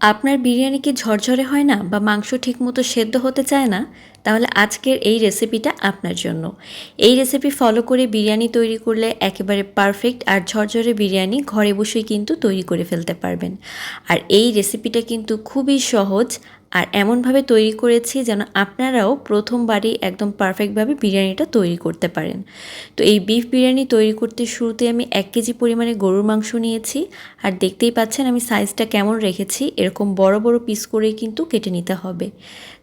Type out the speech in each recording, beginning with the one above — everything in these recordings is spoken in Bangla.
আপনার বিরিয়ানি কি ঝরঝরে হয় না বা মাংস ঠিকমতো সেদ্ধ হতে চায় না? তাহলে আজকের এই রেসিপিটা আপনার জন্য। এই রেসিপি ফলো করে বিরিয়ানি তৈরি করলে একেবারে পারফেক্ট আর ঝরঝরে বিরিয়ানি ঘরে বসেই কিন্তু তৈরি করে ফেলতে পারবেন। আর এই রেসিপিটা কিন্তু খুবই সহজ আর এমনভাবে তৈরি করেছি যেন আপনারাও প্রথমবারই একদম পারফেক্টভাবে বিরিয়ানিটা তৈরি করতে পারেন। তো এই বিফ বিরিয়ানি তৈরি করতে শুরুতে আমি এক কেজি পরিমাণে গরুর মাংস নিয়েছি। আর দেখতেই পাচ্ছেন আমি সাইজটা কেমন রেখেছি, এরকম বড় বড় পিস করেই কিন্তু কেটে নিতে হবে।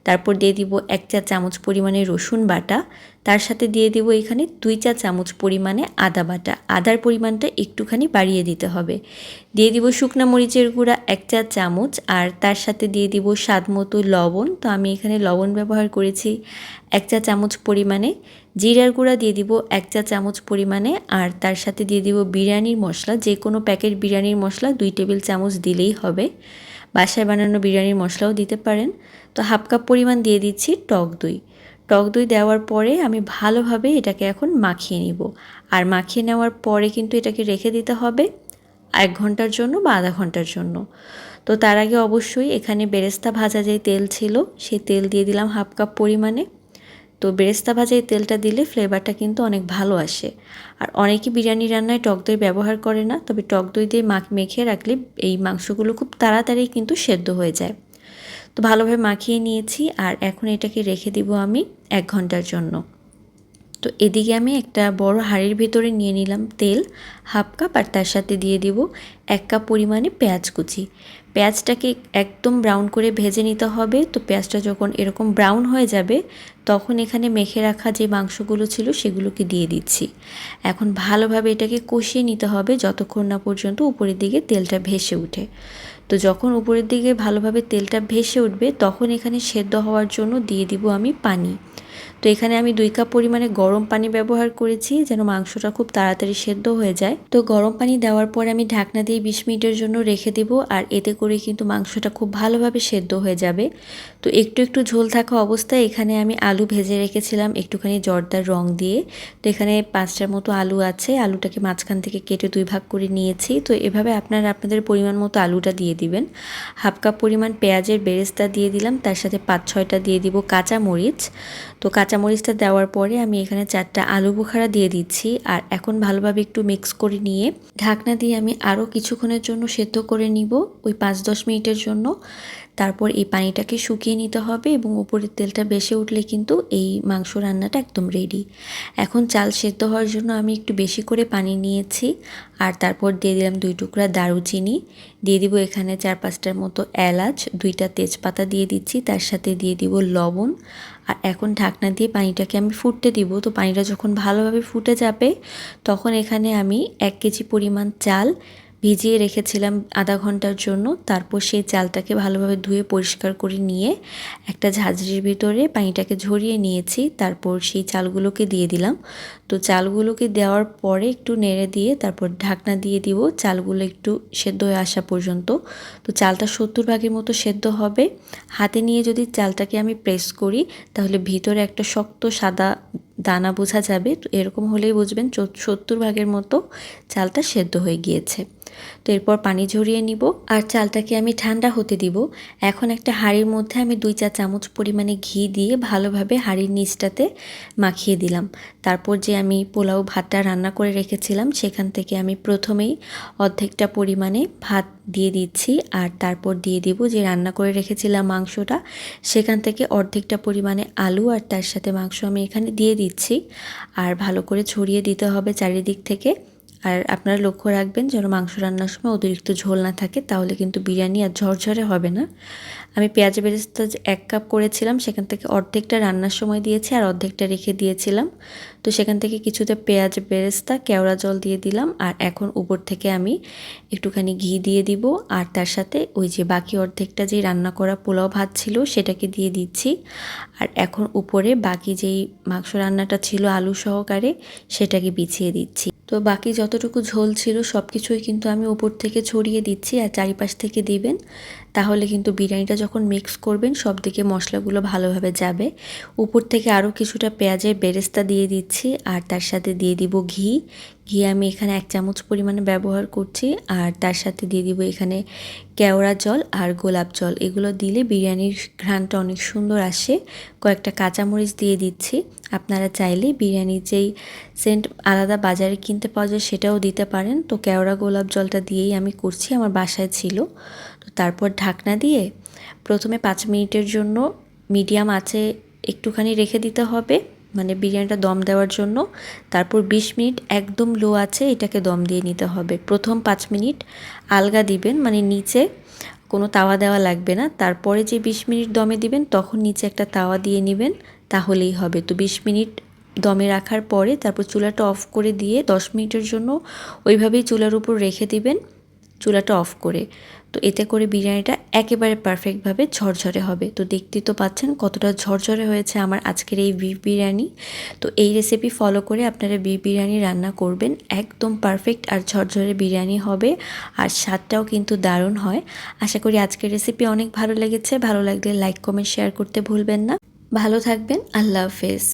তারপর দিয়ে দিব এক চা চামচ পরিমাণে রসুন বাটা। তার সাথে দিয়ে দিব এখানে দুই চা চামচ পরিমাণে আদা বাটা। আদার পরিমাণটা একটুখানি বাড়িয়ে দিতে হবে। দিয়ে দিব শুকনো মরিচের গুঁড়া এক চা চামচ আর তার সাথে দিয়ে দিব স্বাদ মতো লবণ। তো আমি এখানে লবণ ব্যবহার করেছি এক চা চামচ পরিমাণে। জিরার গুঁড়া দিয়ে দিব এক চা চামচ পরিমাণে আর তার সাথে দিয়ে দিব বিরিয়ানির মশলা। যে কোনো প্যাকেট বিরিয়ানির মশলা দুই টেবিল চামচ দিলেই হবে। বাসায় বানানো বিরিয়ানির মশলাও দিতে পারেন। তো হাফ কাপ পরিমাণ দিয়ে দিচ্ছি টক দই। টক দই দেওয়ার পরে আমি ভালোভাবে এটাকে এখন মাখিয়ে নিব। আর মাখিয়ে নেওয়ার পরে কিন্তু এটাকে রেখে দিতে হবে এক ঘণ্টার জন্য বা আধা ঘণ্টার জন্য। তো তার আগে অবশ্যই এখানে বেরেস্তা ভাজা যে তেল ছিল সেই তেল দিয়ে দিলাম হাফ কাপ পরিমাণে। তো বেরেস্তা ভাজা এই তেলটা দিলে ফ্লেভারটা কিন্তু অনেক ভালো আসে। আর অনেকে বিরিয়ানি রান্নায় টক দই ব্যবহার করে না, তবে টক দই দিয়ে মাখ মেখে রাখলে এই মাংসগুলো খুব তাড়াতাড়ি কিন্তু সেদ্ধ হয়ে যায়। তো ভালোভাবে মাখিয়ে নিয়েছি, আর এখন এটাকে রেখে দিব আমি এক ঘণ্টার জন্য। তো এদিকে আমি একটা বড় হাঁড়ির ভেতরে নিয়ে নিলাম তেল, হাফ কাপ আর তার সাথে দিয়ে দিব এক কাপ পরিমাণে পেঁয়াজ কুচি। পেঁয়াজটাকে একদম ব্রাউন করে ভেজে নিতে হবে, তো পেঁয়াজটা যখন এরকম ব্রাউন হয়ে যাবে, তখন এখানে মেখে রাখা যে মাংসগুলো ছিল সেগুলোকে দিয়ে দিচ্ছি। এখন ভালোভাবে এটাকে কষিয়ে নিতে হবে যতক্ষণ না পর্যন্ত উপরের দিকে তেলটা ভেসে উঠে। তো যখন উপরের দিকে ভালোভাবে তেলটা ভেসে উঠবে, তখন এখানে সেদ্ধ হওয়ার জন্য দিয়ে দিব আমি পানি। তো এখানে আমি দুই কাপ পরিমাণে গরম পানি ব্যবহার করেছি যেন মাংসটা খুব তাড়াতাড়ি সেদ্ধ হয়ে যায়। তো গরম পানি দেওয়ার পর আমি ঢাকনা দিয়ে বিশ মিনিটের জন্য রেখে দেব আর এতে করে কিন্তু মাংসটা খুব ভালোভাবে সেদ্ধ হয়ে যাবে। তো একটু একটু ঝোল থাকা অবস্থায় এখানে আমি আলু ভেজে রেখেছিলাম একটুখানি জর্দার রং দিয়ে। তো এখানে পাঁচটার মতো আলু আছে, আলুটাকে মাঝখান থেকে কেটে দুই ভাগ করে নিয়েছি। তো এভাবে আপনারা আপনাদের পরিমাণ মতো আলুটা দিয়ে দিবেন। হাফ কাপ পরিমাণ পেঁয়াজের বেরেস্তা দিয়ে দিলাম, তার সাথে পাঁচ ছয়টা দিয়ে দিব কাঁচা মরিচ তো কাঁচামরিচটা দেওয়ার পরে আমি এখানে চারটা আলু বোখারা দিয়ে দিচ্ছি আর এখন ভালোভাবে একটু মিক্স করে নিয়ে ঢাকনা দিয়ে আমি আরও কিছুক্ষণের জন্য সেদ্ধ করে নিব, ওই পাঁচ দশ মিনিটের জন্য। তারপর এই পানিটাকে শুকিয়ে নিতে হবে এবং উপরের তেলটা বেশি উঠলে কিন্তু এই মাংস রান্নাটা একদম রেডি এখন চাল সেদ্ধ হওয়ার জন্য আমি একটু বেশি করে পানি নিয়েছি আর তারপর দিয়ে দিলাম দুই টুকরা দারুচিনি। দিয়ে দিব এখানে চার পাঁচটার মতো এলাচ, দুইটা তেজপাতা দিয়ে দিচ্ছি, তার সাথে দিয়ে দিব লবণ। আর এখন ঢাকনা দিয়ে পানিটাকে আমি ফুটতে দিব। তো পানিটা যখন ভালোভাবে ফুটে যাবে, তখন এখানে আমি এক কেজি পরিমাণ চাল ভিজিয়ে রেখেছিলাম আধা ঘণ্টার জন্য। তারপর সেই চালটাকে ভালোভাবে ধুয়ে পরিষ্কার করে নিয়ে একটা ঝাঁঝরির ভিতরে পানিটাকে ঝরিয়ে নিয়েছি। তারপর সেই চালগুলোকে দিয়ে দিলাম। তো চালগুলোকে দেওয়ার পরে একটু নেড়ে দিয়ে তারপর ঢাকনা দিয়ে দিব। চালগুলো একটু সেদ্ধ হয়ে আসা পর্যন্ত। তো চালটা সত্তর ভাগের মতো সেদ্ধ হবে। হাতে নিয়ে যদি চালটাকে আমি প্রেস করি, তাহলে ভিতরে একটা শক্ত সাদা দানা বোঝা যাবে। তো এরকম হলেই বুঝবেন সত্তর ভাগের মতো চালটা সেদ্ধ হয়ে গিয়েছে। তো এরপর পানি ঝরিয়ে নিব আর চালটাকে আমি ঠান্ডা হতে দিব। এখন একটা হাঁড়ির মধ্যে আমি দুই চা চামচ পরিমাণে ঘি দিয়ে ভালোভাবে হাঁড়ির নিচটাতে মাখিয়ে দিলাম। তারপর যে আমি পোলাও ভাতটা রান্না করে রেখেছিলাম, সেখান থেকে আমি প্রথমেই অর্ধেকটা পরিমাণে ভাত দিয়ে দিচ্ছি আর তারপর দিয়ে দিব যে রান্না করে রেখেছিলাম মাংসটা, সেখান থেকে অর্ধেকটা পরিমাণে আলু আর তার সাথে মাংস আমি এখানে দিয়ে দিচ্ছি। আর ভালো করে ছড়িয়ে দিতে হবে চারিদিক থেকে। আর আপনারা লক্ষ্য রাখবেন যেন মাংস রান্নার সময় অতিরিক্ত ঝোল না থাকে, তাহলে কিন্তু বিরিয়ানি আর ঝরঝরে হবে না। আমি পেঁয়াজ বেরেস্তা এক কাপ করেছিলাম, সেখান থেকে অর্ধেকটা রান্নার সময় দিয়েছি আর অর্ধেকটা রেখে দিয়েছিলাম। তো সেখান থেকে কিছুতে পেঁয়াজ, বেরেস্তা, কেওড়া জল দিয়ে দিলাম। আর এখন উপর থেকে আমি একটুখানি ঘি দিয়ে দিব। আর তার সাথে ওই যে বাকি অর্ধেকটা যে রান্না করা পোলাও ভাত ছিল, সেটাকে দিয়ে দিচ্ছি। আর এখন উপরে বাকি যেই মাংস রান্নাটা ছিল আলু সহকারে, সেটাকে বিছিয়ে দিচ্ছি। তো বাকি যতটুকু ঝোল ছিল সব কিছুই কিন্তু আমি উপর থেকে ছড়িয়ে দিচ্ছি। আর চারিপাশ থেকে দিবেন তাহলে কিন্তু বিরিয়ানিটা যখন মিক্স করবেন সব দিকে মশলাগুলো ভালোভাবে যাবে। উপর থেকে আরও কিছুটা পেঁয়াজের বেরেস্তা দিয়ে দিচ্ছি, আর তার সাথে দিয়ে দিব ঘি। ঘি আমি এখানে এক চামচ পরিমাণে ব্যবহার করছি, আর তার সাথে দিয়ে দিব এখানে কেওড়া জল আর গোলাপ জল। এগুলো দিলে বিরিয়ানির ঘ্রাণটা অনেক সুন্দর আসে। কয়েকটা কাঁচামরিচ দিয়ে দিচ্ছি। আপনারা চাইলে বিরিয়ানির যেই সেন্ট আলাদা বাজারে কিনতে পাওয়া যায় সেটাও দিতে পারেন। তো কেওড়া গোলাপ জলটা দিয়েই আমি করছি, আমার বাসায় ছিল। তো তারপর ঢাকনা দিয়ে প্রথমে পাঁচ মিনিটের জন্য মিডিয়াম আছে একটুখানি রেখে দিতে হবে। মানে বিরিয়ানিটা দম দেওয়ার জন্য। তারপর বিশ মিনিট একদম লো আছে, এটাকে দম দিয়ে নিতে হবে। প্রথম পাঁচ মিনিট আলগা দিবেন মানে নিচে কোনো তাওয়া দেওয়া লাগবে না। তারপরে যে বিশ মিনিট দমে দিবেন, তখন নিচে একটা তাওয়া দিয়ে নেবেন, তাহলেই হবে। তো বিশ মিনিট দমে রাখার পরে তারপর চুলাটা অফ করে দিয়ে দশ মিনিটের জন্য ওইভাবেই চুলার উপর রেখে দিবেন। চুলাটা অফ করে। তো এতে করে বিরিয়ানিটা একেবারে পারফেক্টভাবে ঝরঝরে হবে। তো দেখতেই তো পাচ্ছেন কতটা ঝরঝরে হয়েছে আমার আজকের এই বিফ বিরিয়ানি। তো এই রেসিপি ফলো করে আপনারা বিফ বিরিয়ানি রান্না করবেন। একদম পারফেক্ট আর ঝরঝরে বিরিয়ানি হবে। আর স্বাদটাও কিন্তু দারুণ হয়। আশা করি আজকের রেসিপি অনেক ভালো লেগেছে। ভালো লাগলে লাইক কমেন্ট শেয়ার করতে ভুলবেন না। ভালো থাকবেন। আল্লাহ হাফেজ।